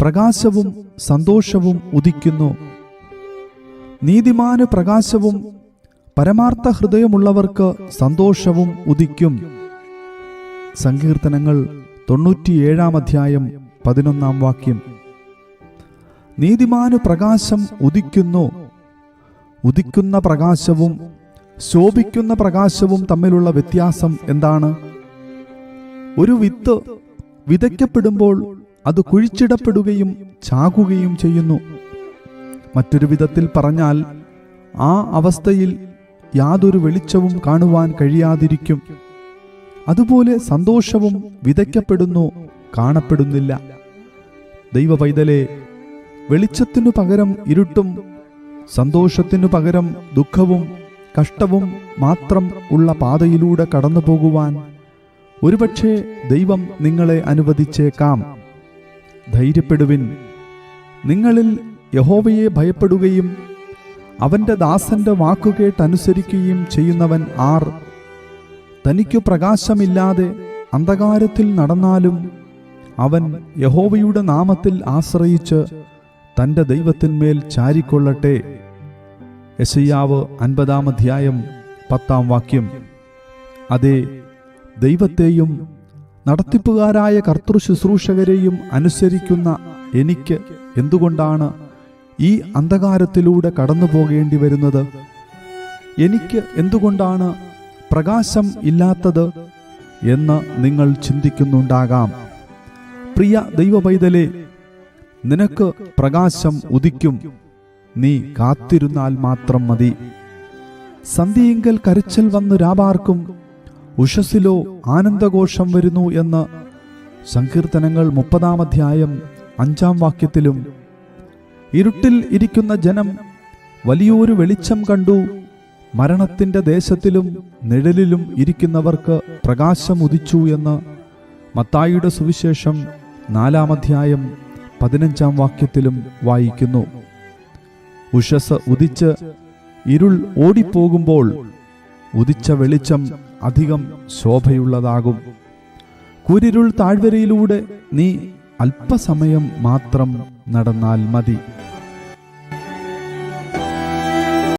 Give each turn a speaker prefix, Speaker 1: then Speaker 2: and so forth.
Speaker 1: പ്രകാശവും സന്തോഷവും ഉദിക്കുന്നു. നീതിമാന് പ്രകാശവും പരമാർത്ഥ ഹൃദയമുള്ളവർക്ക് സന്തോഷവും ഉദിക്കും. സങ്കീർത്തനങ്ങൾ തൊണ്ണൂറ്റിയേഴാം അധ്യായം പതിനൊന്നാം വാക്യം. നീതിമാന് പ്രകാശം ഉദിക്കുന്നു. ഉദിക്കുന്ന പ്രകാശവും ശോഭിക്കുന്ന പ്രകാശവും തമ്മിലുള്ള വ്യത്യാസം എന്താണ്? ഒരു വിത്ത് വിതയ്ക്കപ്പെടുമ്പോൾ അത് കുഴിച്ചിടപ്പെടുകയും ചാകുകയും ചെയ്യുന്നു. മറ്റൊരു വിധത്തിൽ പറഞ്ഞാൽ ആ അവസ്ഥയിൽ യാതൊരു വെളിച്ചവും കാണുവാൻ കഴിയാതിരിക്കും. അതുപോലെ സന്തോഷവും വിതയ്ക്കപ്പെടുന്നു കാണപ്പെടുന്നില്ല. ദൈവ പൈതലെ വെളിച്ചത്തിനു പകരം ഇരുട്ടും സന്തോഷത്തിനു പകരം ദുഃഖവും കഷ്ടവും മാത്രം ഉള്ള പാതയിലൂടെ കടന്നു പോകുവാൻ ഒരുപക്ഷെ ദൈവം നിങ്ങളെ അനുവദിച്ചേക്കാം. ധൈര്യപ്പെടുവിൻ. നിങ്ങളിൽ യഹോവയെ ഭയപ്പെടുകയും അവന്റെ ദാസന്റെ വാക്കുകേട്ടനുസരിക്കുകയും ചെയ്യുന്നവൻ ആർ. തനിക്കു പ്രകാശമില്ലാതെ അന്ധകാരത്തിൽ നടന്നാലും അവൻ യഹോവയുടെ നാമത്തിൽ ആശ്രയിച്ച് തന്റെ ദൈവത്തിന്മേൽ ചാരിക്കൊള്ളട്ടെ. യശയ്യാവ് അൻപതാം അധ്യായം പത്താം വാക്യം. അതെ ദൈവത്തെയും നടത്തിപ്പുകാരായ കർത്തൃ ശുശ്രൂഷകരെയും അനുസരിക്കുന്ന എനിക്ക് എന്തുകൊണ്ടാണ് ഈ അന്ധകാരത്തിലൂടെ കടന്നു പോകേണ്ടി വരുന്നത്? എനിക്ക് എന്തുകൊണ്ടാണ് പ്രകാശം ഇല്ലാത്തത് എന്ന് നിങ്ങൾ ചിന്തിക്കുന്നുണ്ടാകാം. പ്രിയ ദൈവ പൈതലേ നിനക്ക് പ്രകാശം ഉദിക്കും. നീ കാത്തിരുന്നാൽ മാത്രം മതി. സന്ധിയെങ്കിൽ കരച്ചൽ വന്നു രാപാർക്കും ഉഷസ്സിലോ ആനന്ദഘോഷം വരുന്നു എന്ന് സങ്കീർത്തനങ്ങൾ മുപ്പതാം അധ്യായം അഞ്ചാം വാക്യത്തിലും ഇരുട്ടിൽ ഇരിക്കുന്ന ജനം വലിയൊരു വെളിച്ചം കണ്ടു. മരണത്തിന്റെ ദേശത്തിലും നിഴലിലും ഇരിക്കുന്നവർക്ക് പ്രകാശം ഉദിച്ചു എന്ന് മത്തായിയുടെ സുവിശേഷം നാലാം അധ്യായം പതിനഞ്ചാം വാക്യത്തിലും വായിക്കുന്നു. ഉഷസ് ഉദിച്ച് ഇരുൾ ഓടിപ്പോകുമ്പോൾ ഉദിച്ച വെളിച്ചം അധികം ശോഭയുള്ളതാകും. കുരിരുൾ താഴ്വരയിലൂടെ നീ അല്പസമയം മാത്രം നടന്നാൽ മതി.